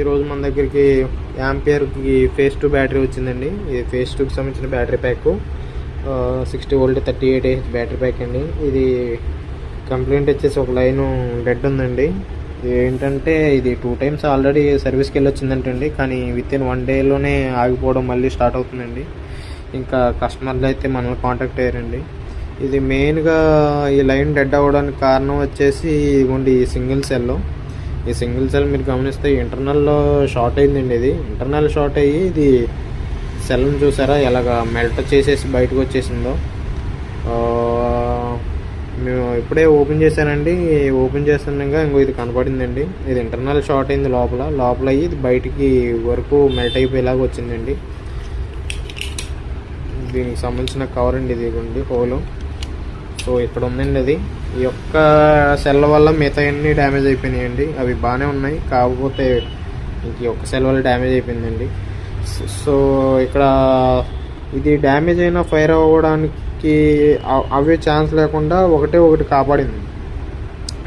ఈరోజు మన దగ్గరికి యాంపియర్కి ఫేస్ టూ బ్యాటరీ వచ్చిందండి. ఇది ఫేస్ టూకి సంబంధించిన battery pack. Sixty volt thirty eight AH battery pack అండి. ఇది కంప్లైంట్ వచ్చేసి ఒక లైన్ డెడ్ ఉందండి. ఏంటంటే ఇది టూ టైమ్స్ ఆల్రెడీ సర్వీస్కి వెళ్ళి వచ్చిందంటండి కానీ విత్ ఇన్ వన్ డేలోనే ఆగిపోవడం మళ్ళీ స్టార్ట్ అవుతుందండి. ఇంకా కస్టమర్లు అయితే మనల్ని కాంటాక్ట్ అయ్యారండి. ఇది మెయిన్గా ఈ లైన్ డెడ్ అవ్వడానికి కారణం వచ్చేసి ఇదిగోండి ఈ సింగిల్ సెల్లో. ఈ సింగిల్ సెల్ మీరు గమనిస్తే ఇంటర్నల్లో షార్ట్ అయిందండి ఇది. ఇంటర్నల్ షార్ట్ అయ్యి ఇది సెల్ని చూసారా? ఎలాగ మెల్ట్ చేసేసి బయటకు వచ్చేసిందో. మేము ఇప్పుడే ఓపెన్ చేశానండి. ఓపెన్ చేస్తుండగా ఇంకో ఇది కనపడిందండి. ఇది ఇంటర్నల్ షార్ట్ అయింది లోపల. లోపల అయ్యి ఇది బయటికి వరకు మెల్ట్ అయిపోయేలాగా వచ్చిందండి. దీనికి సంబంధించిన కవర్ అండి ఇది ఇదిగోండి హోలు. సో ఇక్కడ ఉందండి అది ఈ యొక్క సెల్ వల్ల మిగతా అన్ని డ్యామేజ్ అయిపోయినాయండి. అవి బాగానే ఉన్నాయి. కాకపోతే ఇంక ఈ ఒక్క సెల్ వల్ల డ్యామేజ్ అయిపోయిందండి. సో- ఇక్కడ ఇది డ్యామేజ్ అయిన ఫైర్ అవ్వడానికి అవే ఛాన్స్ లేకుండా ఒకటే ఒకటి కాపాడింది.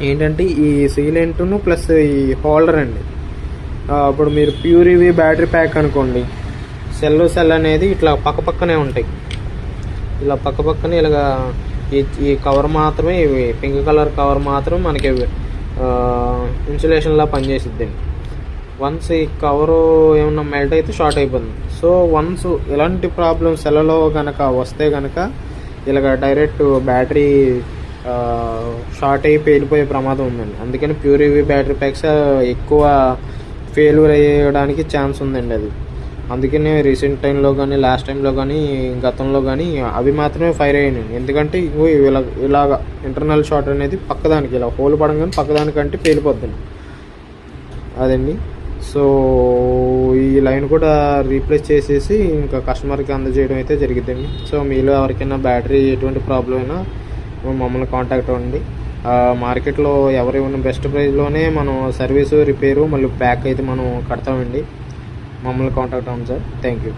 ఏంటంటే ఈ సీలెంట్ను ప్లస్ ఈ హోల్డర్ అండి. అప్పుడు ఇప్పుడు మీరు ప్యూర్ ఇవి బ్యాటరీ ప్యాక్ అనుకోండి. సెల్ సెల్ అనేది ఇట్లా పక్క పక్కనే ఉంటాయి. ఇలా పక్క పక్కనే ఇలాగా ఈ ఈ కవర్ మాత్రమే ఇవి పింక్ కలర్ కవర్ మాత్రం మనకి ఇన్సులేషన్లా పనిచేసిద్దండి వన్స్ ఈ కవరు ఏమన్నా మెల్ట్ అయితే షార్ట్ అయిపోతుంది. సో వన్స్ ఇలాంటి ప్రాబ్లమ్ సెలలో కనుక వస్తే కనుక ఇలాగ డైరెక్ట్ బ్యాటరీ షార్ట్ అయ్యి పేలిపోయే ప్రమాదం ఉందండి. అందుకని ప్యూర్ ఇవి బ్యాటరీ ప్యాక్స్ ఎక్కువ ఫెయిల్యూర్ అయ్యడానికి ఛాన్స్ ఉందండి అది. అందుకనే రీసెంట్ టైంలో కానీ లాస్ట్ టైంలో కానీ గతంలో కానీ అవి మాత్రమే ఫైర్ అయ్యాను. ఎందుకంటే ఇగో ఇలా ఇలాగ ఇంటర్నల్ షార్ట్ అనేది పక్కదానికి ఇలా హోల్ పడంగానే పక్కదానికంటే పేలిపోద్దండి అదండి. సో ఈ లైన్ కూడా రీప్లేస్ చేసేసి ఇంకా కస్టమర్కి అందజేయడం అయితే జరిగిందండి సో మీలో ఎవరికైనా బ్యాటరీ ఎటువంటి ప్రాబ్లం అయినా మమ్మల్ని కాంటాక్ట్ అవ్వండి. మార్కెట్లో ఎవరు ఉన్న బెస్ట్ ప్రైస్లోనే మనం సర్వీసు రిపేరు మళ్ళీ ప్యాక్ అయితే మనం కడతామండి. మమ్మల్ని కాంటాక్ట్ అవ్వండి సార్ థ్యాంక్ యూ